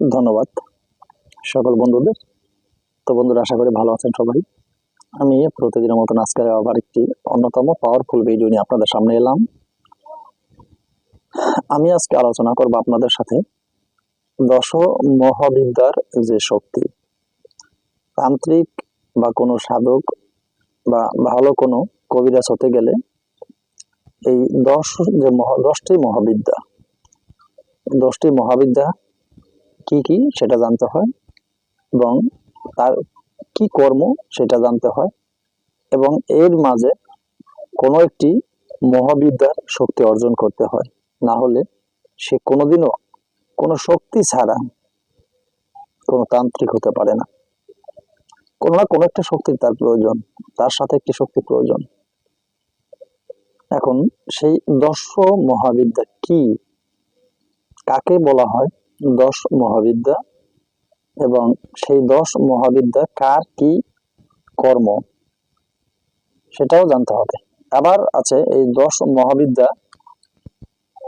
ধন্যবাদ সকল বন্ধুদের। তো বন্ধুরা, আশা করি ভালো আছেন সবাই। আমি প্রতিদিনের মতন আজকে আবার একটি অন্যতম পাওয়ারফুল ভিডিও নিয়ে আপনাদের সামনে এলাম। আমি আজকে আলোচনা করব আপনাদের সাথে দশ মহাবিদ্যার যে শক্তি, তান্ত্রিক বা কোনো সাধক বা ভালো কোনো কবিরাজ হতে গেলে এই দশ যে দশটি মহাবিদ্যা দশটি মহাবিদ্যা কি কি সেটা জানতে হয় এবং তার কি কর্ম সেটা জানতে হয় এবং এর মাঝে কোনো একটি মহাবিদ্যার শক্তি অর্জন করতে হয়। না হলে সে কোনোদিনও কোনো শক্তি ছাড়া কোনো তান্ত্রিক হতে পারে না। কোনো না কোনো একটা শক্তির তার প্রয়োজন, তার সাথে একটি শক্তি প্রয়োজন। এখন সেই দশ মহাবিদ্যা কি, কাকে বলা হয়? দশ মহাবিদ্যা এবং সেই দশ মহাবিদ্যা কার কি কর্ম সেটাও জানতে হবে। আবার আছে এই দশ মহাবিদ্যা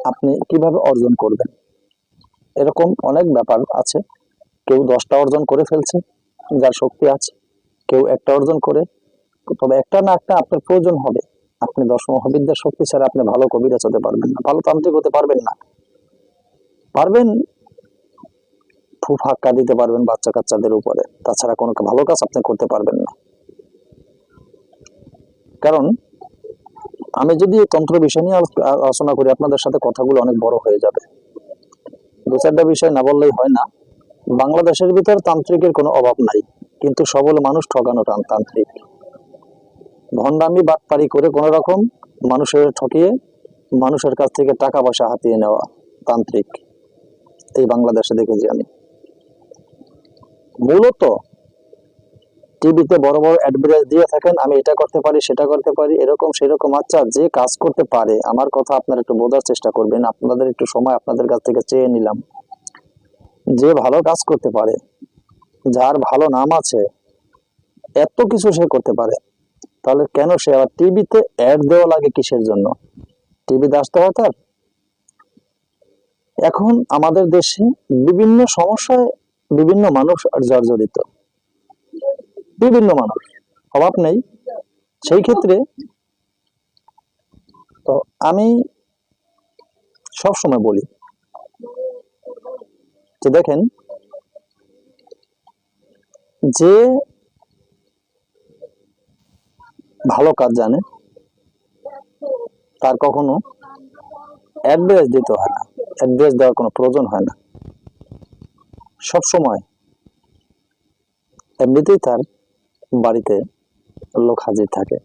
আপনি কীভাবে অর্জন করবেন? এরকম অনেক ব্যাপার আছে। কেউ দশটা অর্জন করে ফেলছে, যার শক্তি আছে, কেউ একটা অর্জন করে। তবে একটা না একটা আপনার প্রয়োজন হবে। আপনি দশ মহাবিদ্যার শক্তি ছাড়া আপনি ভালো কবিরাজ হতে পারবেন না, ভালো তান্ত্রিক হতে পারবেন না। পারবেন খুব হাক্কা দিতে পারবেন বাচ্চা কাচ্চাদের উপরে। তাছাড়া কোনো ভালো কাজ আপনি করতে পারবেন না। কারণ, আমি যদি তন্ত্র বিষয় নিয়ে আলোচনা করি, আপনাদের সাথে কথাগুলো অনেক বড় হয়ে যাবে। দু চারটা বিষয় না বললেই হয় না। বাংলাদেশের ভিতর তান্ত্রিকের কোনো অভাব নাই। কিন্তু সবল মানুষ ঠকানো টান তান্ত্রিক। ভণ্ডামি বাটপারি করে কোন রকম মানুষের ঠকিয়ে, মানুষের কাছ থেকে টাকা পয়সা হাতিয়ে নেওয়া তান্ত্রিক। এই বাংলাদেশে দেখেছি আমি। মূলত টিভিতে বড় বড় অ্যাডভার্টাইজ দিয়ে থাকেন, আমি এটা করতে পারি, সেটা করতে পারি, এরকম সেরকম আচ্ছা যে কাজ করতে পারে, আমার কথা আপনারা একটু বোঝার চেষ্টা করবেন, আপনাদের একটু সময় আপনাদের কাছ থেকে চেয়ে নিলাম। যে ভালো কাজ করতে পারে, যার ভালো নাম আছে, এত কিছু সে করতে পারে, তাহলে কেন সে আবার টিভিতে অ্যাড দেওয়া লাগে কিসের জন্য? টিভিতে আসতে হয় তার? এখন আমাদের দেশে বিভিন্ন সমস্যায় বিভিন্ন মানুষ আর জর্জরিত। বিভিন্ন মানুষ। অভাব নেই। সেই ক্ষেত্রে তো আমি সব সময় বলি যে দেখেন, যে ভালো কাজ জানে, তার কখনো অ্যাড্রেস দিতে হয় না। অ্যাড্রেস দেওয়ার কোনো প্রয়োজন হয় না। সব সময়। এমনিতেই তার বাড়িতে লোক হাজির থাকে।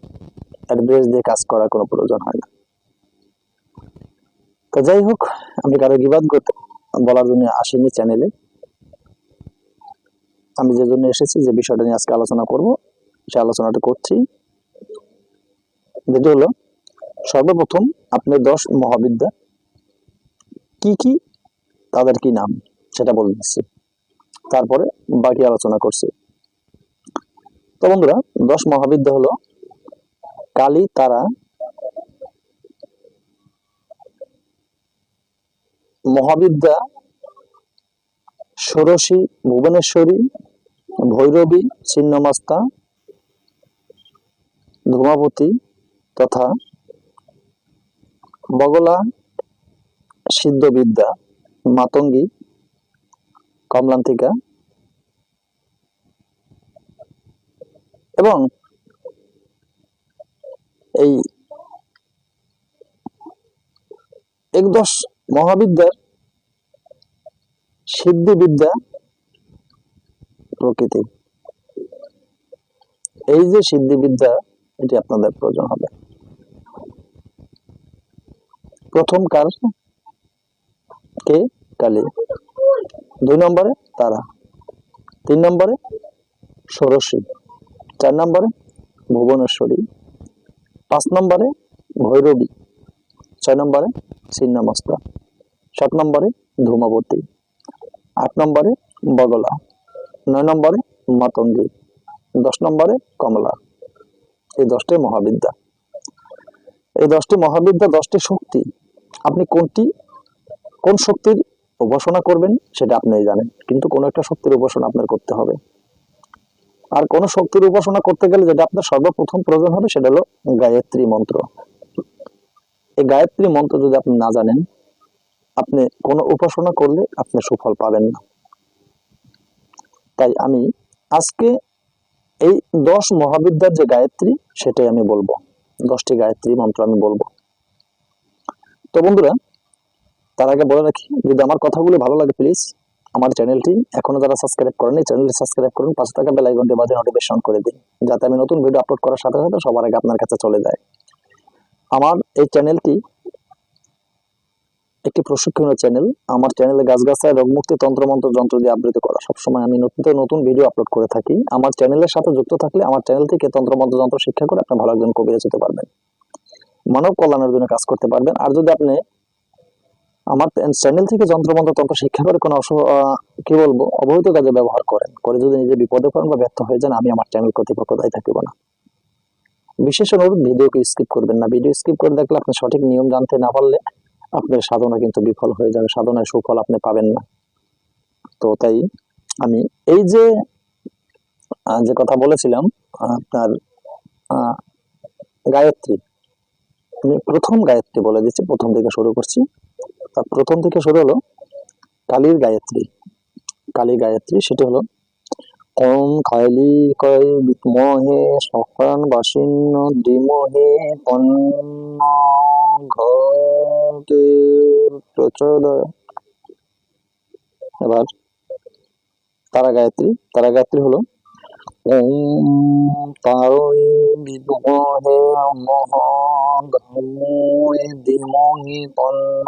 অ্যাড্রেস দিয়ে কাজ করার কোনো প্রয়োজন হয় না। তো যাই হোক, আমি কারও বিবাদ করতে বলার জন্য আসিনি চ্যানেলে আমি যে জন্য এসেছি, যে বিষয়টা নিয়ে আজকে আলোচনা করব, সে আলোচনাটা করছি। যেটা হলো, সর্বপ্রথম আপনি দশ মহাবিদ্যা কি কি, তাদের কি নাম, সেটা বলে দিচ্ছি তারপরে বাকি আলোচনা করছি। তো বন্ধুরা, দশ মহাবিদ্যা হলো কালী, তারা, মহাবিদ্যা, ষোড়শী, ভুবনেশ্বরী, ভৈরবী, ছিন্নমাস্তা, ধূমাবতী তথা বগলা, সিদ্ধবিদ্যা, মাতঙ্গী কমলান্তিকা এবং এই একদশ মহাবিদ্যার সিদ্ধিবিদ্যা প্রকৃতি। এই যে সিদ্ধিবিদ্যা, এটি আপনাদের প্রয়োজন হবে। প্রথম কাল কে কালী দুই নম্বরে তারা, তিন নম্বরে ষোড়শী চার নম্বরে ভুবনেশ্বরী, পাঁচ নম্বরে ভৈরবী, ছয় নম্বরে ছিন্নমস্তা, সাত নম্বরে ধূমাবতী, আট নম্বরে বগলা, নয় নম্বরে মাতঙ্গী, দশ নম্বরে কমলা। এই দশটি মহাবিদ্যা। এই দশটি মহাবিদ্যা, দশটি শক্তি, আপনি কোনটি, কোন শক্তির উপাসনা করবেন, সেটা আপনিই জানেন। কিন্তু কোনো একটা শক্তির উপাসনা আপনার করতে হবে। আর কোন শক্তির উপাসনা করতে গেলে যেটা আপনার সর্বপ্রথম প্রয়োজন হবে, সেটা হলো গায়ত্রী মন্ত্র। এই গায়ত্রী মন্ত্র যদি আপনি না জানেন, আপনি কোনো উপাসনা করলে আপনি সুফল পাবেন না। তাই আমি আজকে এই দশ মহাবিদ্যার যে গায়ত্রী, সেটাই আমি বলব। দশটি গায়ত্রী মন্ত্র আমি বলব। তো বন্ধুরা তার আগে বলে রাখি, যদি আমার কথাগুলো ভালো লাগে প্লিজ আমার চ্যানেলটি এখনও যারা সাবস্ক্রাইব করেনি চ্যানেলটি সাবস্ক্রাইব করুন, পাশে থাকা বেল আইকনটি বাজে নোটিফিকেশন করে দিন, যাতে আমি নতুন ভিডিও আপলোড করার সাথে সাথে সবার আগে আপনার কাছে চলে যায়। আমার এই চ্যানেলটি একটি প্রশিক্ষণের চ্যানেল আমার চ্যানেলে গাছগাছায় রোগমুক্তি তন্ত্রমন্ত্র যন্ত্র দিয়ে আবৃত করা। সবসময় আমি নতুন নতুন ভিডিও আপলোড করে থাকি। আমার চ্যানেলের সাথে যুক্ত থাকলে আমার চ্যানেল থেকে তন্ত্রমন্ত্র যন্ত্র শিক্ষা করে আপনি ভালো একজন কবিরাজ হতে পারবেন। মানব কল্যাণের জন্য কাজ করতে পারবেন। আর যদি আপনি আমার চ্যানেল থেকে যন্ত্রমন্ত্র তন্ত্র শিক্ষা করে কোনো কি বলব, অবৈধ কাজে ব্যবহার করেন। করে যদি নিজে বিপদে পড়েন বা ব্যর্থ হয়ে যান, আমি আমার চ্যানেল কর্তৃপক্ষ দায়ী থাকিব না। বিশেষ অনুরোধ, ভিডিওকে স্কিপ করবেন না। ভিডিও স্কিপ করে দেখলে আপনি সঠিক নিয়ম জানতে না পারলে আপনার সাধনা কিন্তু বিফল হয়ে যাবে। সাধনায় সুফল আপনি পাবেন না। তো তাই আমি এই যে যে কথা বলেছিলাম আপনার গায়ত্রী, আমি প্রথম গায়ত্রী বলে দিচ্ছি, প্রথম থেকে শুরু করছি। তার প্রথম থেকে শুরু হলো কালীর গায়ত্রী। কালী গায়ত্রী সেটা হলো ওম কালী কয় বিদ্মহে সকান বাসিন্ন ডিমহে পন্ন প্রচোদয়। এবার তারা গায়ত্রী তারা গায়ত্রী হলো তারই বিদ্মহে মহাঘময়ে ডিমহি পন্ন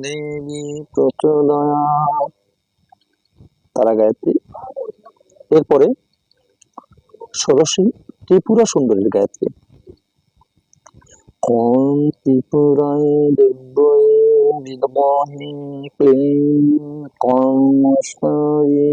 দেবী প্রচোদয়া তারা গায়ত্রী এরপরে ষোড়শী ত্রিপুরা সুন্দরীর গায়ত্রী। ওম ত্রিপুরায় দেব্যই বিদ্মহে ক্লীং কর্মশ্বরী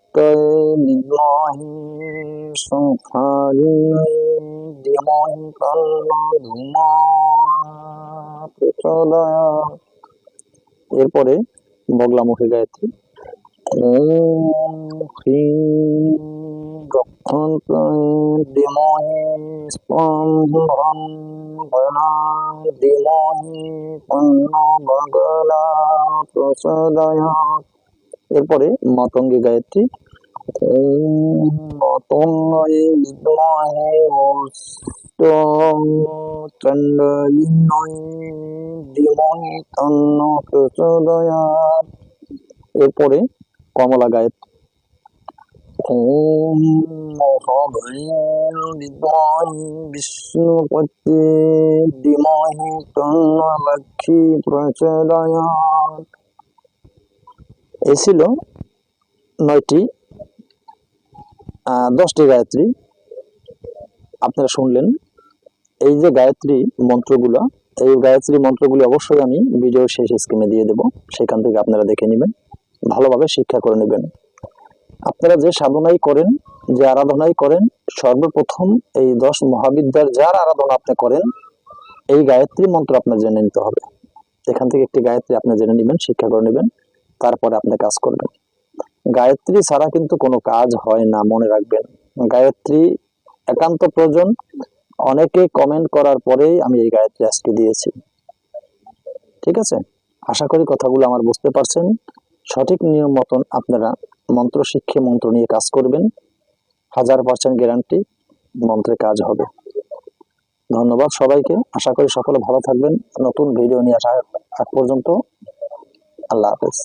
এরপরে বগলামুখী গায়ত্রী ওম হ্রিং গক্ষন্তয়ে ধীমহি স্পন্দন গণা ধীমহি তন্ন বগলা প্রচোদয়াৎ। এরপরে মাতঙ্গী গায়ত্রী তন্ন এরপরে কমলা গায়ত্রী। বিষ্ণুপতি ধীমহি তন্ন লক্ষ্মী প্রচোদয়াৎ এই ছিল নয়টি দশটি গায়ত্রী। আপনারা শুনলেন এই যে গায়ত্রী মন্ত্রগুলো, এই গায়ত্রী মন্ত্রগুলি অবশ্যই আমি ভিডিও শেষ স্ক্রিনে দিয়ে দেব। সেখান থেকে আপনারা দেখে নেবেন, ভালোভাবে শিক্ষা করে নেবেন। আপনারা যে সাধনাই করেন, যে আরাধনাই করেন, সর্বপ্রথম এই দশ মহাবিদ্যার যার আরাধনা আপনি করেন, এই গায়ত্রী মন্ত্র আপনার জেনে নিতে হবে। এখান থেকে একটি গায়ত্রী আপনি জেনে নেবেন, শিক্ষা করে নেবেন। তারপরে আপনি কাজ করবেন। গায়ত্রী ছাড়া কিন্তু কোনো কাজ হয় না, মনে রাখবেন। গায়ত্রী একান্ত প্রয়োজন। অনেকে কমেন্ট করার পরেই আমি এই গায়ত্রী আজকে দিয়েছি। ঠিক আছে? আশা করি কথাগুলো আমার বুঝতে পারছেন। সঠিক নিয়ম মতন আপনারা মন্ত্র শিক্ষে মন্ত্র নিয়ে কাজ করবেন। হাজার পার্সেন্ট গ্যারান্টি মন্ত্রে কাজ হবে। ধন্যবাদ সবাইকে। আশা করি সকলে ভালো থাকবেন। নতুন ভিডিও নিয়ে আসা পর্যন্ত আল্লাহ হাফেজ।